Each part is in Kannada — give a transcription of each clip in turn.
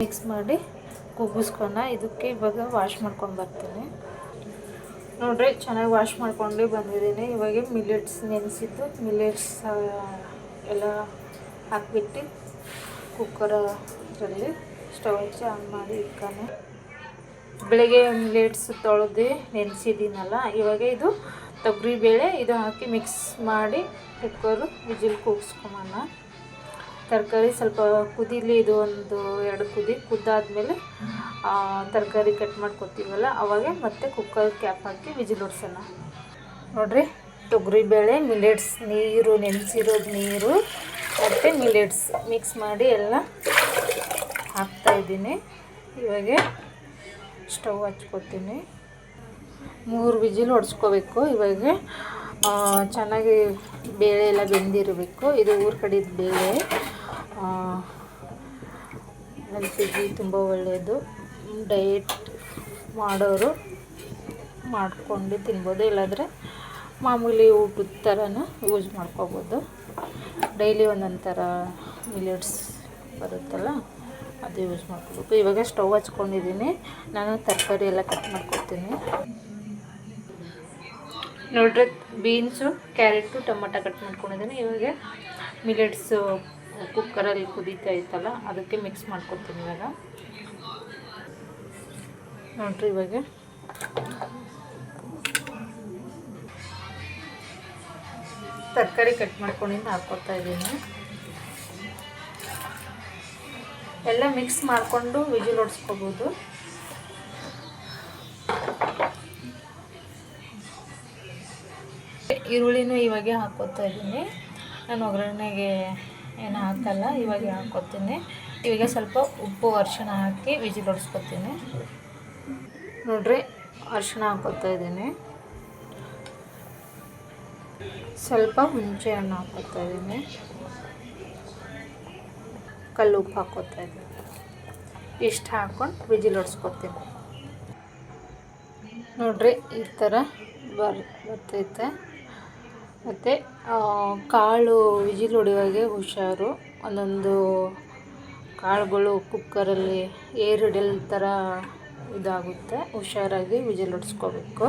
ಮಿಕ್ಸ್ ಮಾಡಿ ಕುಗ್ಗಿಸ್ಕೊಂಡ ಇದಕ್ಕೆ ಇವಾಗ ವಾಶ್ ಮಾಡ್ಕೊಂಡು ಬರ್ತೀನಿ. ನೋಡ್ರಿ, ಚೆನ್ನಾಗಿ ವಾಶ್ ಮಾಡ್ಕೊಂಡು ಬಂದಿದ್ದೀನಿ. ಇವಾಗ ಮಿಲೆಟ್ಸ್ ನೆನೆಸಿದ್ದು. ಮಿಲೆಟ್ಸ್ ಎಲ್ಲ ಹಾಕ್ಬಿಟ್ಟು ಕುಕ್ಕರಲ್ಲಿ ಸ್ಟವ್ ಹಚ್ಚಿ ಆನ್ ಮಾಡಿ ಇಟ್ಕೊಂಡು. ಬೆಳಗ್ಗೆ ಮಿಲೆಟ್ಸ್ ತೊಳೆದು ನೆನೆಸಿದ್ದೀನಲ್ಲ, ಇವಾಗ ಇದು ತೊಗರಿಬೇಳೆ, ಇದು ಹಾಕಿ ಮಿಕ್ಸ್ ಮಾಡಿ ಕುಕ್ಕರು ವಿಜಿಲ್ ಕೂಗಿಸ್ಕೊಂಬಣ ತರಕಾರಿ ಸ್ವಲ್ಪ ಕುದೀಲಿ ಇದು ಒಂದು ಎರಡು ಕುದಿ ಕುದ್ದಾದ್ಮೇಲೆ ತರಕಾರಿ ಕಟ್ ಮಾಡ್ಕೊತೀವಲ್ಲ, ಅವಾಗ ಮತ್ತೆ ಕುಕ್ಕರ್ ಕ್ಯಾಪ್ ಹಾಕಿ ವಿಜಿಲ್ ಹೊಡ್ಸೋಣ ನೋಡ್ರಿ, ತೊಗರಿ ಬೇಳೆ ಮಿಲೆಟ್ಸ್ ನೀರು, ನೆನೆಸಿರೋದು ನೀರು, ಮತ್ತು ಮಿಲೆಟ್ಸ್ ಮಿಕ್ಸ್ ಮಾಡಿ ಎಲ್ಲ ಹಾಕ್ತಾಯಿದ್ದೀನಿ ಇವಾಗ ಸ್ಟವ್ ಹಚ್ಕೋತೀನಿ. ಮೂರು ವಿಜಿಲ್ ಹೊಡ್ಸ್ಕೋಬೇಕು ಇವಾಗ ಚೆನ್ನಾಗಿ ಬೇಳೆ ಎಲ್ಲ ಬೆಂದಿರಬೇಕು. ಇದು ಊರು ಕಡೆದು ಬೇಳೆ. ಹೆಲ್ತಿಗೆ ತುಂಬ ಒಳ್ಳೆಯದು ಡಯಟ್ ಮಾಡೋರು ಮಾಡಿಕೊಂಡು ತಿನ್ಬೋದು, ಇಲ್ಲಾಂದರೆ ಮಾಮೂಲಿ ಊಟದ ಥರನೂ ಯೂಸ್ ಮಾಡ್ಕೋಬೋದು. ಡೈಲಿ ಒಂದೊಂದು ಥರ ಮಿಲೆಟ್ಸ್ ಬರುತ್ತಲ್ಲ, ಅದು ಯೂಸ್ ಮಾಡ್ಕೋಬೇಕು. ಇವಾಗ ಸ್ಟವ್ ಹಚ್ಕೊಂಡಿದ್ದೀನಿ. ನಾನು ತರಕಾರಿ ಎಲ್ಲ ಕಟ್ ಮಾಡ್ಕೊತೀನಿ ನೋಡ್ರಿ, ಬೀನ್ಸು, ಕ್ಯಾರೆಟು, ಟೊಮಟ ಕಟ್ ಮಾಡ್ಕೊಂಡಿದ್ದೀನಿ. ಇವಾಗ ಮಿಲೆಟ್ಸು ಕುಕ್ಕರಲ್ಲಿ ಕುದೀತಾ ಇತ್ತಲ್ಲ, ಅದಕ್ಕೆ ಮಿಕ್ಸ್ ಮಾಡ್ಕೊತೀನಿ ಇವಾಗ. ನೋಡ್ರಿ ಇವಾಗ. ತರಕಾರಿ ಕಟ್ ಮಾಡ್ಕೊಂಡಿಂದ ಹಾಕ್ಕೊತಾ ಇದ್ದೀನಿ. ಎಲ್ಲ ಮಿಕ್ಸ್ ಮಾಡಿಕೊಂಡು ವಿಜಿಲ್ ಓಡಿಸ್ಕೋಬೋದು ಈರುಳ್ಳಿನೂ ಇವಾಗೆ ಹಾಕ್ಕೊತಾ ಇದ್ದೀನಿ. ನಾನು ಒಗ್ಗರಣೆಗೆ ಏನು ಹಾಕಲ್ಲ, ಇವಾಗ ಹಾಕ್ಕೊತೀನಿ ಇವಾಗ ಸ್ವಲ್ಪ ಉಪ್ಪು ಅರಿಶಿಣ ಹಾಕಿ ವಿಜಿಲ್ ಹೊಡ್ಸ್ಕೊತೀನಿ. ನೋಡ್ರಿ, ಅರಿಶಿಣ ಹಾಕೋತಾ ಇದ್ದೀನಿ. ಸ್ವಲ್ಪ ಹುಣಸೆ ಹಣ್ಣು ಹಾಕ್ಕೊತಾ ಇದ್ದೀನಿ. ಕಲ್ಲು ಉಪ್ಪು ಹಾಕೋತಾ ಇದ್ದೀನಿ. ಇಷ್ಟು ಹಾಕ್ಕೊಂಡು ವಿಜಿಲ್ ಹೊಡ್ಸ್ಕೊತೀನಿ ನೋಡ್ರಿ, ಈ ಥರ ಬರ್, ಬರ್ತೈತೆ. ಮತ್ತು ಕಾಳು ವಿಜಿಲ್ ಹೊಡೆಯುವಾಗೆ ಹುಷಾರು. ಒಂದೊಂದು ಕಾಳುಗಳು ಕುಕ್ಕರಲ್ಲಿ ಏರ್ ಹಿಡಿಯಲ್ ಥರ ಇದಾಗುತ್ತೆ. ಹುಷಾರಾಗಿ ವಿಜಿಲ್ ಹೊಡ್ಸ್ಕೋಬೇಕು.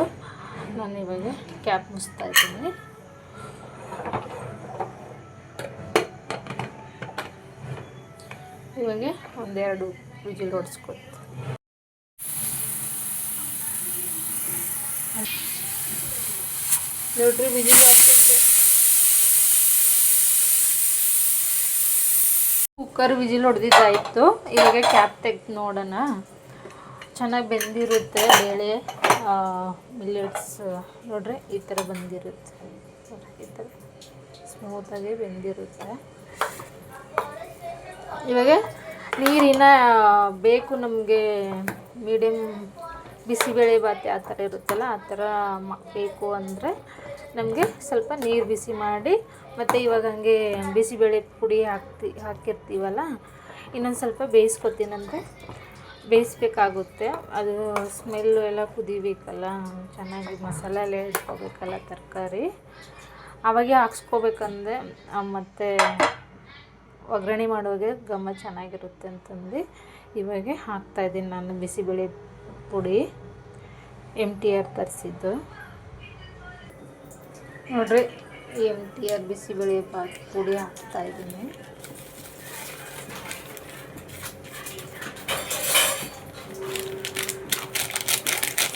ನಾನು ಇವಾಗ ಕ್ಯಾಪ್ ಮುಚ್ತಾ ಇದ್ದೀನಿ. ಇವಾಗ ಒಂದೆರಡು ವಿಜಿಲ್ ಹೊಡ್ಸ್ಕೊತೀನಿ ನೋಡ್ರಿ, ವಿಜಿಲ್ ಕುಕ್ಕರ್ ವಿಜಿಲ್ ಹೊಡೆದಿದ್ದಾಯಿತು. ಇವಾಗ ಕ್ಯಾಪ್ ತೆಗ್ದು ನೋಡೋಣ. ಚೆನ್ನಾಗಿ ಬೆಂದಿರುತ್ತೆ ಬೇಳೆ ಮಿಲ್ಲೆಟ್ಸ್ ನೋಡ್ರಿ, ಈ ಥರ ಬಂದಿರುತ್ತೆ. ಈ ಥರ ಸ್ಮೂತಾಗಿ ಬೆಂದಿರುತ್ತೆ. ಇವಾಗ ನೀರಿನ ಬೇಕು ನಮಗೆ ಮೀಡಿಯಮ್ ಬಿಸಿಬೇಳೆ ಬಾತ್ ಆ ಥರ ಇರುತ್ತಲ್ಲ ಆ ಥರ ಬೇಕು ಅಂದರೆ ನಮಗೆ ಸ್ವಲ್ಪ ನೀರು ಬಿಸಿ ಮಾಡಿ ಮತ್ತು ಇವಾಗ ಹಾಗೆ ಬಿಸಿಬೇಳೆ ಪುಡಿ ಹಾಕ್ತಿ, ಹಾಕಿರ್ತೀವಲ್ಲ, ಇನ್ನೊಂದು ಸ್ವಲ್ಪ ಬೇಯಿಸ್ಕೊತೀನಂದರೆ ಬೇಯಿಸ್ಬೇಕಾಗುತ್ತೆ. ಅದು ಸ್ಮೆಲ್ಲು ಎಲ್ಲ ಕುದಿಬೇಕಲ್ಲ, ಚೆನ್ನಾಗಿ ಮಸಾಲ ಎಲ್ಲ ಇಟ್ಕೋಬೇಕಲ್ಲ ತರಕಾರಿ. ಅವಾಗೆ ಹಾಕ್ಸ್ಕೋಬೇಕಂದ್ರೆ ಮತ್ತು ಒಗ್ಗರಣೆ ಮಾಡುವಾಗ ಘಮ ಚೆನ್ನಾಗಿರುತ್ತೆ ಅಂತಂದು ಇವಾಗೆ ಹಾಕ್ತಾಯಿದ್ದೀನಿ ನಾನು ಬಿಸಿಬೇಳೆ ಪುಡಿ. ಎಂ ಟಿ ಆರ್ ತರಿಸಿದ್ದು. ನೋಡ್ರಿ ಎಂ ಟಿ ಆರ್ ಬಿಸಿಬೇಳೆ ಪುಡಿ ಹಾಕ್ತಾಯಿದ್ದೀನಿ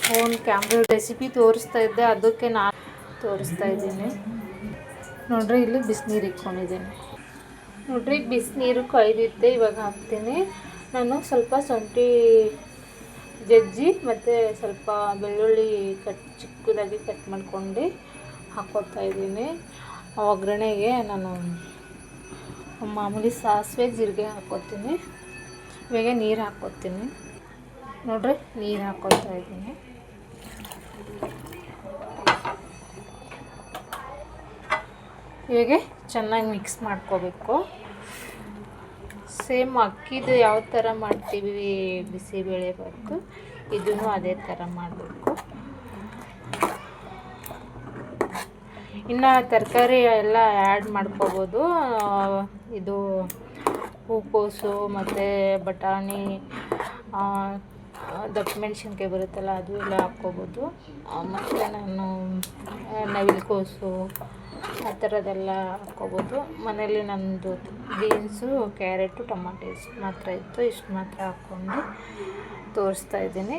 ಫೋನ್ ಕ್ಯಾಮ್ರ ರೆಸಿಪಿ ತೋರಿಸ್ತಾ ಇದ್ದೆ, ಅದಕ್ಕೆ ನಾನು ತೋರಿಸ್ತಾ ಇದ್ದೀನಿ. ನೋಡ್ರಿ, ಇಲ್ಲಿ ಬಿಸಿನೀರು ಇಟ್ಕೊಂಡಿದ್ದೀನಿ. ನೋಡ್ರಿ, ಬಿಸಿನೀರು ಕಾಯ್ದಿದ್ದೆ, ಇವಾಗ ಹಾಕ್ತೀನಿ. ನಾನು ಸ್ವಲ್ಪ ಶುಂಠಿ ಜಜ್ಜಿ, ಮತ್ತು ಸ್ವಲ್ಪ ಬೆಳ್ಳುಳ್ಳಿ ಕಟ್ ಚಿಕ್ಕದಾಗಿ ಕಟ್ ಮಾಡ್ಕೊಂಡು ಹಾಕ್ಕೊತಾ ಇದ್ದೀನಿ. ಒಗ್ಗರಣೆಗೆ ನಾನು ಮಾಮೂಲಿ ಸಾಸಿವೆ ಜೀರಿಗೆ ಹಾಕ್ಕೊತೀನಿ ಇವಾಗ ನೀರು ಹಾಕ್ಕೊತೀನಿ ನೋಡ್ರಿ, ನೀರು ಹಾಕ್ಕೊತಾ ಇದ್ದೀನಿ. ಇವಾಗ ಚೆನ್ನಾಗಿ ಮಿಕ್ಸ್ ಮಾಡ್ಕೋಬೇಕು. ಸೇಮ್ ಅಕ್ಕಿದು ಯಾವ ಥರ ಮಾಡ್ತೀವಿ ಬಿಸಿಬೇಳೆ ಬಾತು ಇದನ್ನು ಅದೇ ಥರ ಮಾಡಬೇಕು. ಇನ್ನು ತರಕಾರಿ ಎಲ್ಲ ಆ್ಯಡ್ ಮಾಡ್ಕೋಬೋದು. ಇದು ಹೂಕೋಸು ಮತ್ತು ಬಟಾಣಿ ದಪ್ಪ ಮೆಣಸಿನ್ಕಾಯಿ ಬರುತ್ತಲ್ಲ, ಅದು ಎಲ್ಲ ಹಾಕ್ಕೋಬೋದು. ಮತ್ತು ನಾನು ನವಿಲುಕೋಸು ಆ ಥರದ್ದೆಲ್ಲ ಹಾಕ್ಕೋಬೋದು. ಮನೇಲಿ ನಂದು ಬೀನ್ಸು, ಕ್ಯಾರೆಟು, ಟೊಮಾಟೊ ಇಷ್ಟು ಮಾತ್ರ ಇತ್ತು. ಇಷ್ಟು ಮಾತ್ರ ಹಾಕ್ಕೊಂಡು ತೋರಿಸ್ತಾ ಇದ್ದೀನಿ.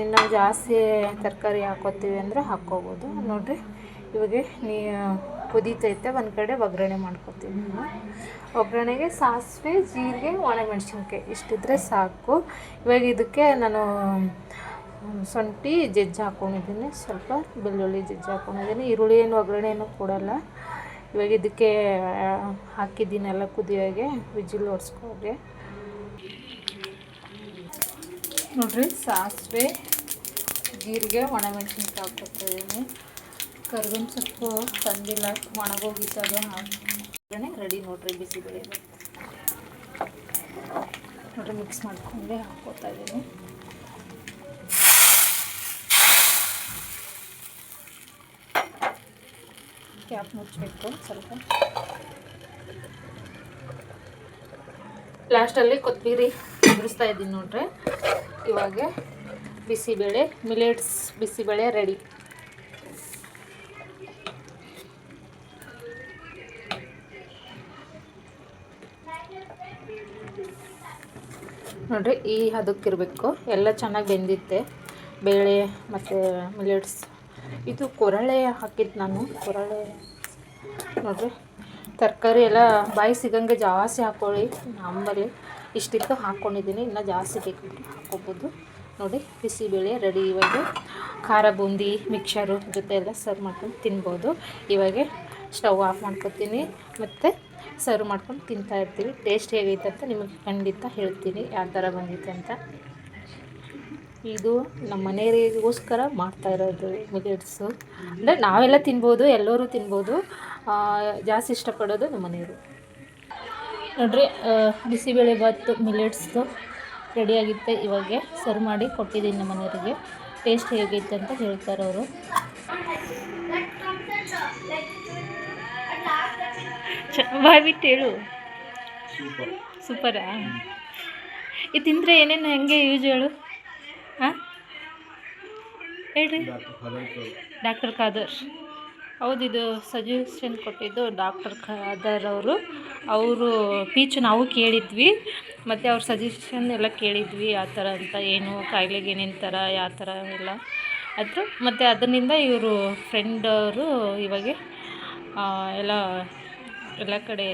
ಇನ್ನು ಜಾಸ್ತಿ ತರಕಾರಿ ಹಾಕೋತೀವಿ ಅಂದರೆ ಹಾಕ್ಕೋಬೋದು. ನೋಡಿರಿ, ಇವಾಗ ನೀ ಕುದೀತೈತೆ, ಒಂದು ಕಡೆ ಒಗ್ಗರಣೆ ಮಾಡ್ಕೋತೀವಿ ಒಗ್ಗರಣೆಗೆ ಸಾಸಿವೆ, ಜೀರಿಗೆ, ಒಣಮೆಣ್ಸಿನ್ಕಾಯಿ. ಇಷ್ಟಿದ್ರೆ ಸಾಕು. ಇವಾಗ ಇದಕ್ಕೆ ನಾನು ಶುಂಠಿ, ಜಜ್ಜಿ ಹಾಕ್ಕೊಂಡಿದ್ದೀನಿ ಸ್ವಲ್ಪ ಬೆಳ್ಳುಳ್ಳಿ, ಜಜ್ಜಿ ಹಾಕ್ಕೊಂಡಿದ್ದೀನಿ ಈರುಳ್ಳಿ ಏನು ಒಗ್ಗರಣೆ ಏನು ಕೊಡೋಲ್ಲ. ಇವಾಗ ಇದಕ್ಕೆ ಹಾಕಿದ್ದೀನಲ್ಲ ಕುದಿಯೋಗೆ. ವಿಜಿಲ್ ಹೊಡ್ಸ್ಕೋಗೆ ನೋಡ್ರಿ, ಸಾಸಿವೆ, ಜೀರಿಗೆ, ಒಣಮೆಣ್ಸಿನ್ಕಾಯಿ ಹಾಕ್ಕೊತಿದ್ದೀನಿ ಕರ್ಬೇವಿನ ಸೊಪ್ಪು ತಂದಿಲ್ಲ. ಒಣಗೋಗಿದ್ದಾಗ ಹಾಕಿ ರೆಡಿ ನೋಡ್ರಿ, ಬಿಸಿಬೇಳೆ. ನೋಡ್ರಿ, ಮಿಕ್ಸ್ ಮಾಡ್ಕೊಂಡೆ ಹಾಕ್ಕೋತಾ ಇದ್ದೀನಿ. ಕ್ಯಾಪ್ ಮುಚ್ಚಬೇಕು ಸ್ವಲ್ಪ. ಲಾಸ್ಟಲ್ಲಿ ಕೊತ್ತಂಬರಿ ಉದುರಿಸ್ತಾ ಇದ್ದೀನಿ ನೋಡ್ರಿ. ಇವಾಗ ಬಿಸಿಬೇಳೆ, ಮಿಲೆಟ್ಸ್ ಬಿಸಿಬೇಳೆ ರೆಡಿ. ನೋಡ್ರಿ ಈ ಹದಕ್ಕಿರಬೇಕು. ಎಲ್ಲ ಚೆನ್ನಾಗಿ ಬೆಂದಿತ್ತೆ. ಬೇಳೆ ಮತ್ತು ಮಿಲೆಟ್ಸ್ ಇದು ಕೊರಳೆ ಹಾಕಿದ್ದು ನಾನು, ಕೊರಳೆ. ನೋಡ್ರಿ, ತರಕಾರಿ ಎಲ್ಲ ಬಾಯಿ ಸಿಗಂಗೆ ಜಾಸ್ತಿ ಹಾಕ್ಕೊಳ್ಳಿ ನಮ್ಮಲ್ಲಿ ಇಷ್ಟಿತ್ತು ಹಾಕ್ಕೊಂಡಿದ್ದೀನಿ ಇನ್ನೂ ಜಾಸ್ತಿ ಬೇಕು ಹಾಕ್ಕೊಬೋದು ನೋಡಿ, ಬಿಸಿಬೇಳೆ ರೆಡಿ ಇವಾಗ. ಖಾರ ಬೂಂದಿ ಮಿಕ್ಸರು ಜೊತೆ ಎಲ್ಲ ಸರ್ವ್ ಮಾಡ್ಕೊಂಡು ತಿನ್ಬೋದು. ಇವಾಗ ಸ್ಟವ್ ಆಫ್ ಮಾಡ್ಕೊತೀನಿ, ಮತ್ತು ಸರ್ವ್ ಮಾಡ್ಕೊಂಡು ತಿಂತಾ ಇರ್ತೀವಿ. ಟೇಸ್ಟ್ ಹೇಗೈತೆ ಅಂತ ನಿಮಗೆ ಖಂಡಿತ ಹೇಳ್ತೀನಿ, ಯಾವ ಥರ ಬಂದಿತ್ತು ಅಂತ. ಇದು ನಮ್ಮ ಮನೆಯವರಿಗೋಸ್ಕರ ಮಾಡ್ತಾ ಇರೋದು ಮಿಲೆಟ್ಸು ಅಂದರೆ ನಾವೆಲ್ಲ ತಿನ್ಬೋದು ಎಲ್ಲರೂ ತಿನ್ಬೋದು. ಜಾಸ್ತಿ ಇಷ್ಟಪಡೋದು ನಮ್ಮ ಮನೆಯವರು. ನೋಡ್ರಿ ಬಿಸಿಬೇಳೆ ಭಾತು ಮಿಲೆಟ್ಸ್ದು ರೆಡಿಯಾಗಿತ್ತೆ ಇವಾಗ ಸರ್ವ್ ಮಾಡಿ ಕೊಟ್ಟಿದ್ದೀನಿ ನಮ್ಮ ಮನೆಯವರಿಗೆ. ಟೇಸ್ಟ್ ಹೇಗೈತೆ ಅಂತ ಹೇಳ್ತಾರೆ ಅವರು. ಬಾಯ್ ಬಿಟ್ಟು ಹೇಳು. ಸೂಪರಾ ಇದು ತಿಂದರೆ ಏನೇನು ಹೆಂಗೆ ಯೂಸ್ ಹೇಳು? ಹೇಳ್ರಿ. ಡಾಕ್ಟರ್ ಖಾದರ್. ಹೌದು ಇದು ಸಜೆಷನ್ ಕೊಟ್ಟಿದ್ದು ಡಾಕ್ಟರ್ ಖಾದರ್ ಅವರು. ಅವರು ಪೀಚ್ ನಾವು ಕೇಳಿದ್ವಿ ಮತ್ತು ಅವ್ರ ಸಜೆಷನ್ ಎಲ್ಲ ಕೇಳಿದ್ವಿ ಯಾವ ಥರ ಅಂತ ಏನು ಕಾಯಿಲೆಗೆ ಏನೇನು ಥರ ಯಾವ ಥರ ಎಲ್ಲ. ಅದು ಮತ್ತು ಅದರಿಂದ ಇವರು ಫ್ರೆಂಡ್ ಅವರು ಇವಾಗ ಆ, ಎಲ್ಲ ಎಲ್ಲ ಕಡೆ